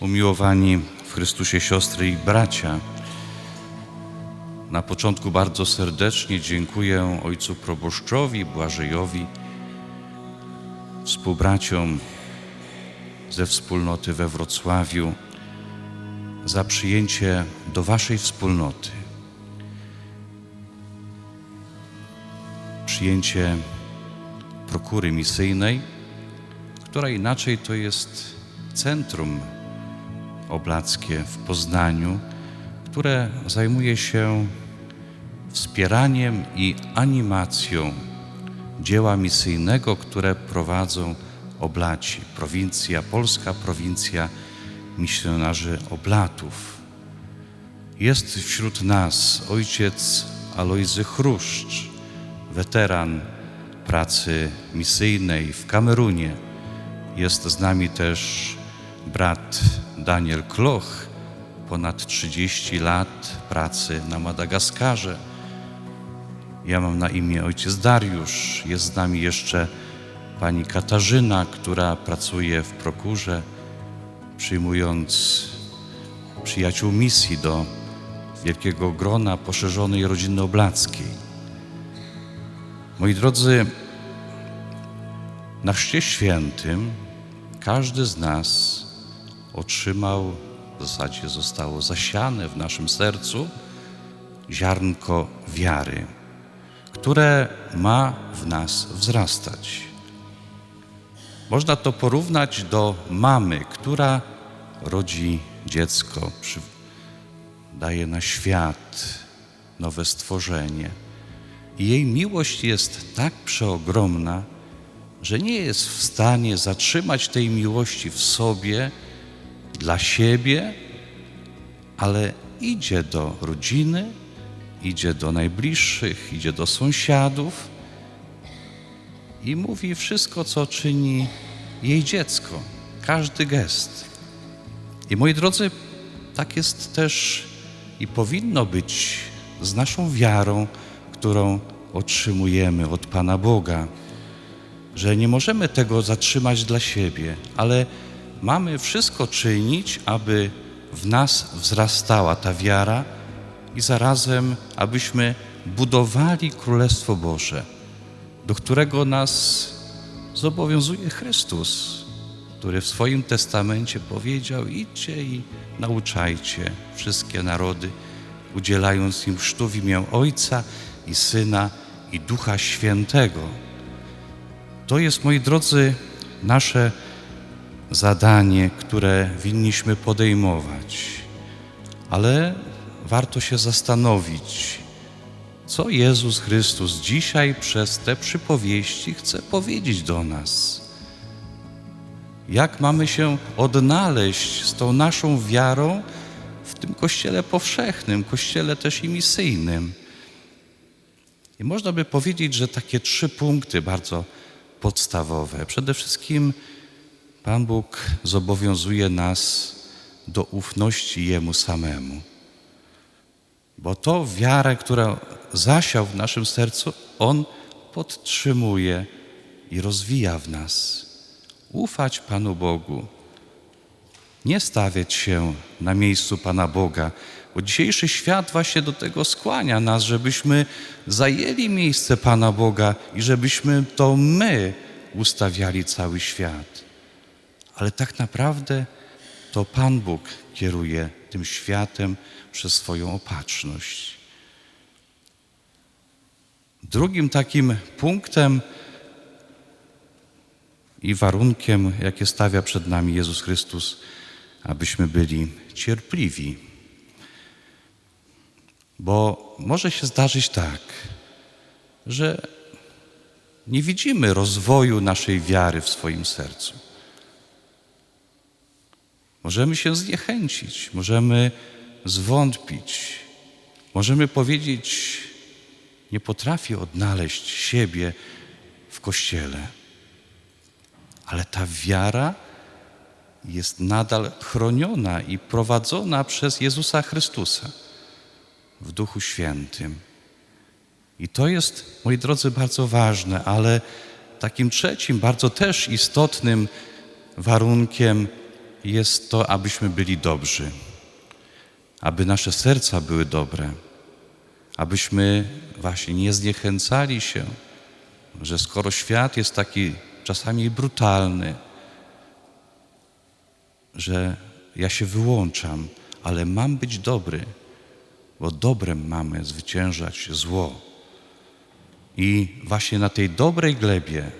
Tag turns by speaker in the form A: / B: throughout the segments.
A: Umiłowani w Chrystusie siostry i bracia, na początku bardzo serdecznie dziękuję ojcu proboszczowi Błażejowi, współbraciom ze wspólnoty we Wrocławiu za przyjęcie do waszej wspólnoty. Przyjęcie prokury misyjnej, która inaczej to jest centrum oblackie w Poznaniu, które zajmuje się wspieraniem i animacją dzieła misyjnego, które prowadzą oblaci, prowincja, polska prowincja misjonarzy oblatów. Jest wśród nas ojciec Alojzy Chruszcz, weteran pracy misyjnej w Kamerunie. Jest z nami też brat Daniel Kloch, ponad 30 lat pracy na Madagaskarze. Ja mam na imię ojciec Dariusz. Jest z nami jeszcze pani Katarzyna, która pracuje w prokurze, przyjmując przyjaciół misji do wielkiego grona poszerzonej rodziny oblackiej. Moi drodzy, na Chrzcie Świętym każdy z nas otrzymał, w zasadzie zostało zasiane w naszym sercu ziarnko wiary, które ma w nas wzrastać. Można to porównać do mamy, która rodzi dziecko, daje na świat nowe stworzenie. I jej miłość jest tak przeogromna, że nie jest w stanie zatrzymać tej miłości w sobie, dla siebie, ale idzie do rodziny, idzie do najbliższych, idzie do sąsiadów i mówi wszystko, co czyni jej dziecko, każdy gest. I moi drodzy, tak jest też i powinno być z naszą wiarą, którą otrzymujemy od Pana Boga, że nie możemy tego zatrzymać dla siebie, ale mamy wszystko czynić, aby w nas wzrastała ta wiara i zarazem, abyśmy budowali Królestwo Boże, do którego nas zobowiązuje Chrystus, który w swoim testamencie powiedział: idźcie i nauczajcie wszystkie narody, udzielając im chrztu w imię Ojca i Syna i Ducha Świętego. To jest, moi drodzy, nasze zadanie, które winniśmy podejmować. Ale warto się zastanowić, co Jezus Chrystus dzisiaj przez te przypowieści chce powiedzieć do nas. Jak mamy się odnaleźć z tą naszą wiarą w tym kościele powszechnym, kościele też i misyjnym. I można by powiedzieć, że takie trzy punkty bardzo podstawowe. Przede wszystkim Pan Bóg zobowiązuje nas do ufności Jemu samemu. Bo to wiarę, która zasiał w naszym sercu, On podtrzymuje i rozwija w nas. Ufać Panu Bogu. Nie stawiać się na miejscu Pana Boga, bo dzisiejszy świat właśnie do tego skłania nas, żebyśmy zajęli miejsce Pana Boga i żebyśmy to my ustawiali cały świat ale tak naprawdę to Pan Bóg kieruje tym światem przez swoją opatrzność. Drugim takim punktem i warunkiem, jakie stawia przed nami Jezus Chrystus, abyśmy byli cierpliwi. Bo może się zdarzyć tak, że nie widzimy rozwoju naszej wiary w swoim sercu. Możemy się zniechęcić, możemy zwątpić, możemy powiedzieć, nie potrafię odnaleźć siebie w kościele. Ale ta wiara jest nadal chroniona i prowadzona przez Jezusa Chrystusa w Duchu Świętym. I to jest, moi drodzy, bardzo ważne, ale takim trzecim, bardzo też istotnym warunkiem jest to, abyśmy byli dobrzy, aby nasze serca były dobre, abyśmy właśnie nie zniechęcali się, że skoro świat jest taki czasami brutalny, że ja się wyłączam, ale mam być dobry, bo dobrem mamy zwyciężać zło. I właśnie na tej dobrej glebie,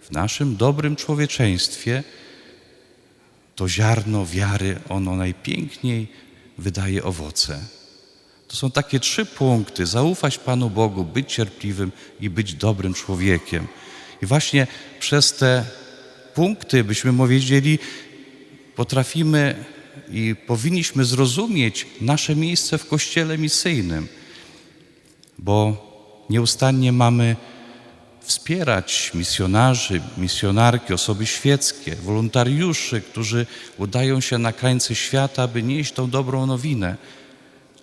A: w naszym dobrym człowieczeństwie, to ziarno wiary, ono najpiękniej wydaje owoce. To są takie trzy punkty: zaufać Panu Bogu, być cierpliwym i być dobrym człowiekiem. I właśnie przez te punkty, byśmy powiedzieli, potrafimy i powinniśmy zrozumieć nasze miejsce w Kościele misyjnym, bo nieustannie mamy wspierać misjonarzy, misjonarki, osoby świeckie, wolontariuszy, którzy udają się na krańce świata, aby nieść tą dobrą nowinę.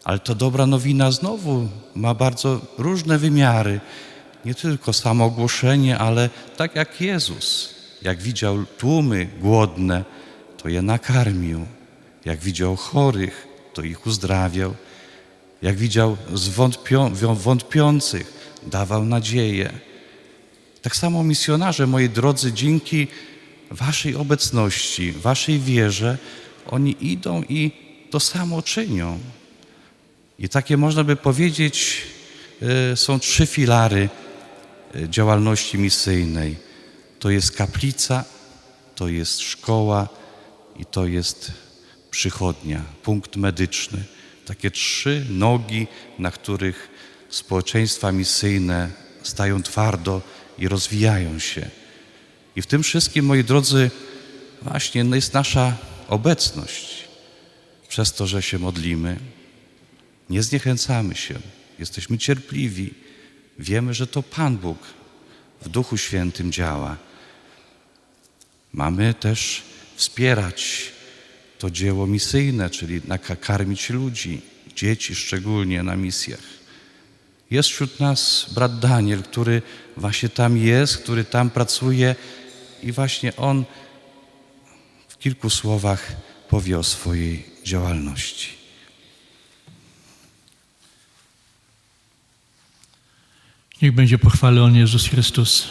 A: Ale ta dobra nowina znowu ma bardzo różne wymiary. Nie tylko samo ogłoszenie, ale tak jak Jezus, jak widział tłumy głodne, to je nakarmił. Jak widział chorych, to ich uzdrawiał. Jak widział zwątpią, wątpiących, dawał nadzieję. Tak samo misjonarze, moi drodzy, dzięki Waszej obecności, Waszej wierze, oni idą i to samo czynią. I takie można by powiedzieć, e, są trzy filary e, działalności misyjnej. To jest kaplica, to jest szkoła i to jest przychodnia, punkt medyczny. Takie trzy nogi, na których społeczeństwa misyjne stają twardo i rozwijają się. I w tym wszystkim, moi drodzy, właśnie jest nasza obecność. Przez to, że się modlimy, nie zniechęcamy się, jesteśmy cierpliwi, wiemy, że to Pan Bóg w Duchu Świętym działa. Mamy też wspierać to dzieło misyjne, czyli nakarmić ludzi, dzieci szczególnie na misjach. Jest wśród nas brat Daniel, który właśnie tam jest, który tam pracuje i właśnie on w kilku słowach powie o swojej działalności.
B: Niech będzie pochwalony Jezus Chrystus.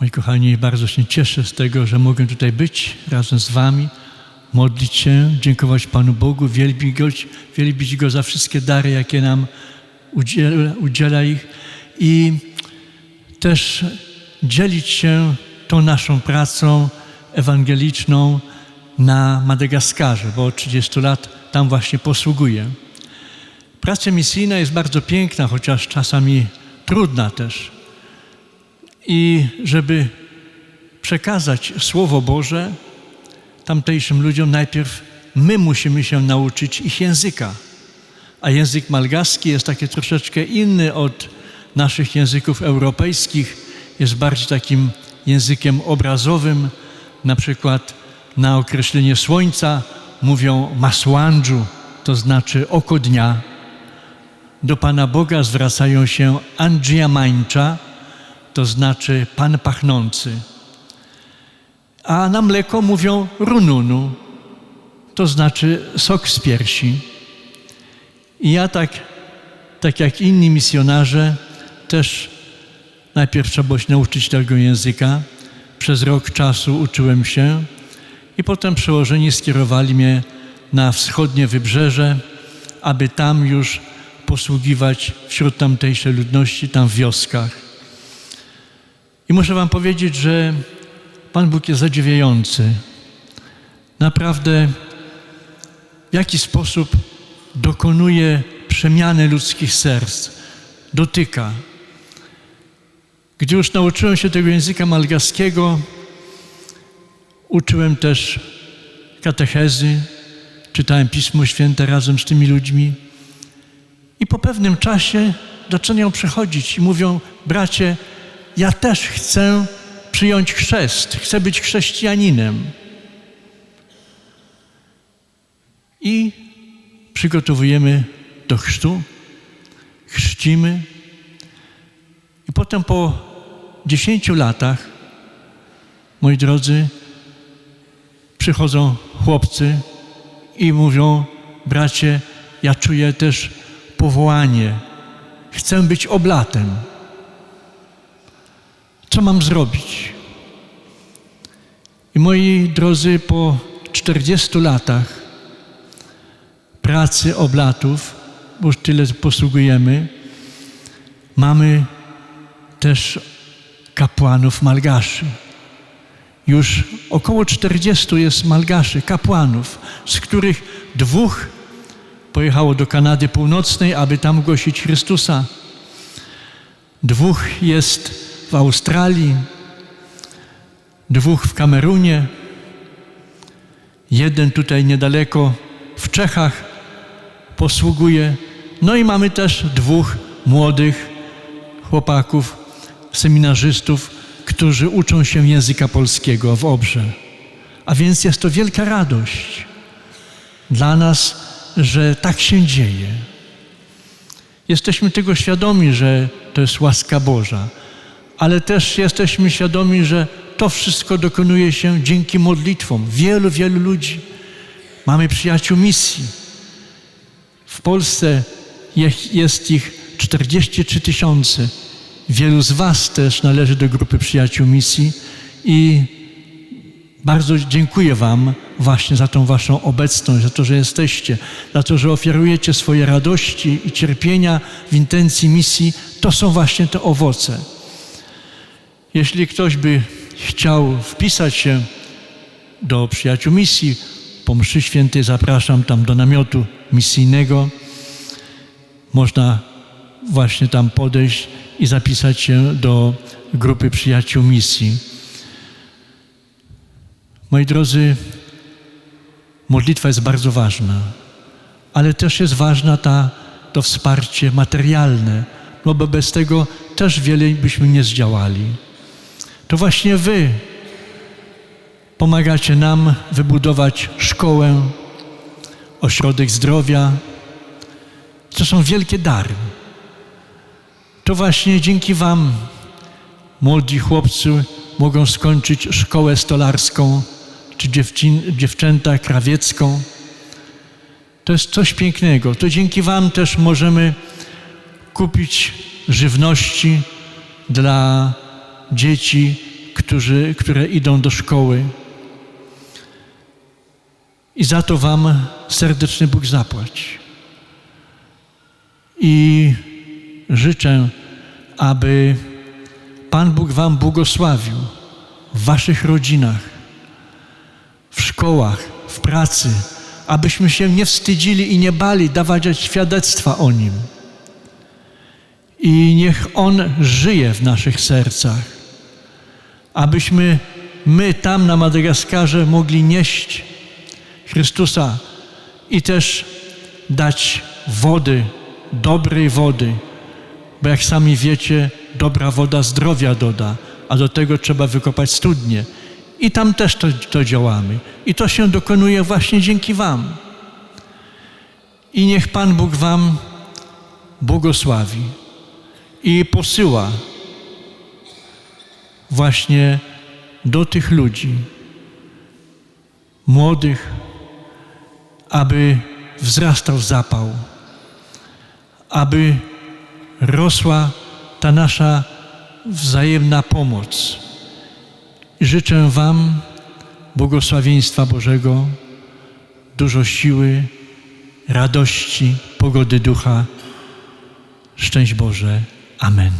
B: Moi kochani, bardzo się cieszę z tego, że mogę tutaj być razem z Wami, modlić się, dziękować Panu Bogu, wielbić Go, wielbić Go za wszystkie dary, jakie nam udziela, udziela ich i też dzielić się tą naszą pracą ewangeliczną na Madagaskarze, bo od 30 lat tam właśnie posługuję. Praca misyjna jest bardzo piękna, chociaż czasami trudna też. I żeby przekazać Słowo Boże tamtejszym ludziom, najpierw my musimy się nauczyć ich języka. A język malgaski jest taki troszeczkę inny od naszych języków europejskich. Jest bardziej takim językiem obrazowym. Na przykład na określenie słońca mówią masłandżu, to znaczy oko dnia. Do Pana Boga zwracają się Andżiamańcza, to znaczy Pan pachnący. A na mleko mówią rununu, to znaczy sok z piersi. I ja tak, tak jak inni misjonarze, też najpierw trzeba się nauczyć tego języka. Przez rok czasu uczyłem się i potem przełożeni skierowali mnie na wschodnie wybrzeże, aby tam już posługiwać wśród tamtejszej ludności, tam w wioskach. I muszę Wam powiedzieć, że Pan Bóg jest zadziwiający. Naprawdę, w jaki sposób dokonuje przemiany ludzkich serc, dotyka. Gdy już nauczyłem się tego języka malgaskiego, uczyłem też katechezy, czytałem Pismo Święte razem z tymi ludźmi. I po pewnym czasie zaczynają przechodzić i mówią, bracie, ja też chcę przyjąć chrzest, chcę być chrześcijaninem. I przygotowujemy do chrztu, chrzcimy i potem po dziesięciu latach, moi drodzy, przychodzą chłopcy i mówią, bracie, ja czuję też powołanie. Chcę być oblatem. Co mam zrobić? I moi drodzy, po 40 latach pracy oblatów, bo już tyle posługujemy, mamy też kapłanów malgaszy. Już około 40 jest malgaszy, kapłanów, z których dwóch pojechało do Kanady Północnej, aby tam głosić Chrystusa. Dwóch jest w Australii, dwóch w Kamerunie, jeden tutaj niedaleko w Czechach posługuje. No i mamy też dwóch młodych chłopaków, seminarzystów, którzy uczą się języka polskiego w Obrze. A więc jest to wielka radość dla nas, że tak się dzieje. Jesteśmy tego świadomi, że to jest łaska Boża, ale też jesteśmy świadomi, że to wszystko dokonuje się dzięki modlitwom wielu, wielu ludzi. Mamy przyjaciół misji. W Polsce jest ich 43 tysiące. Wielu z Was też należy do grupy przyjaciół misji i bardzo dziękuję Wam właśnie za tą Waszą obecność, za to, że jesteście, za to, że ofiarujecie swoje radości i cierpienia w intencji misji. To są właśnie te owoce. Jeśli ktoś by chciał wpisać się do przyjaciół misji, po mszy świętej zapraszam tam do namiotu misyjnego. Można właśnie tam podejść i zapisać się do grupy przyjaciół misji. Moi drodzy, modlitwa jest bardzo ważna, ale też jest ważna ta, to wsparcie materialne, no bo bez tego też wiele byśmy nie zdziałali. To właśnie Wy pomagacie nam wybudować szkołę, ośrodek zdrowia. To są wielkie dary. To właśnie dzięki Wam młodzi chłopcy mogą skończyć szkołę stolarską, czy dziewczyn, dziewczęta krawiecką. To jest coś pięknego. To dzięki Wam też możemy kupić żywności dla dzieci, którzy, które idą do szkoły. I za to Wam serdecznie Bóg zapłać. I życzę, aby Pan Bóg Wam błogosławił w Waszych rodzinach, w szkołach, w pracy, abyśmy się nie wstydzili i nie bali dawać świadectwa o Nim. I niech On żyje w naszych sercach, abyśmy my tam na Madagaskarze mogli nieść Chrystusa i też dać wody, dobrej wody, bo jak sami wiecie, dobra woda zdrowia doda, a do tego trzeba wykopać studnie. I tam też to, to działamy. I to się dokonuje właśnie dzięki Wam. I niech Pan Bóg Wam błogosławi i posyła właśnie do tych ludzi, młodych, aby wzrastał zapał, aby rosła ta nasza wzajemna pomoc. Życzę Wam błogosławieństwa Bożego, dużo siły, radości, pogody ducha. Szczęść Boże. Amen.